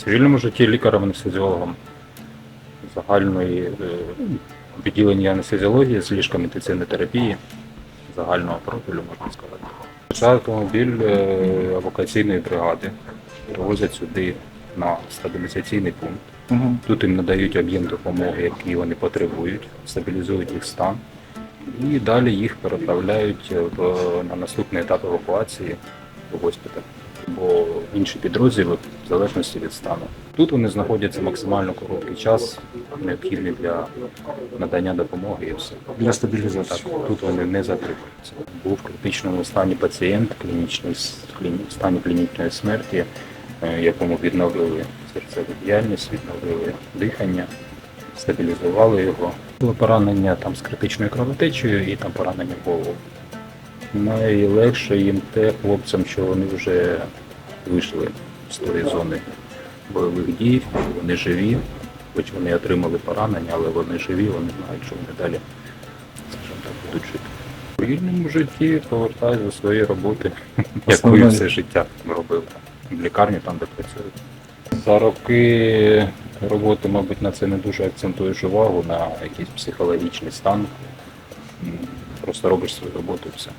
В цивільному житті лікарем-анестезіологом загальної е, відділення анестезіології з ліжками інтенсивної терапії загального профілю, можна сказати. Це автомобіль е, евакуаційної бригади привозять сюди на стабілізаційний пункт. Угу. Тут їм надають об'єм допомоги, який вони потребують, стабілізують їх стан. І далі їх переправляють в, на наступний етап евакуації в госпіталь або інші підрозділи в залежності від стану. Тут вони знаходяться максимально короткий час, необхідний для надання допомоги і все. Для Так, стабілізації. тут вони не затримуються. Був в критичному стані пацієнт, клінічний в стані клінічної смерті, е, якому відновили серцеву діяльність, відновили дихання, стабілізували його. Було поранення там з критичною кровотечею і там поранення голову. Найлегше їм те хлопцям, що вони вже вийшли з тої зони бойових дій, вони живі, хоч вони отримали поранення, але вони живі, вони знають, що вони далі скажімо так, будуть жити. У вільному житті повертаюся до своєї роботи, яку все життя робив в лікарні, там, де працюю. За роки роботи, мабуть, на це не дуже акцентуєш увагу, на якийсь психологічний стан. Просто робиш свою роботу і все.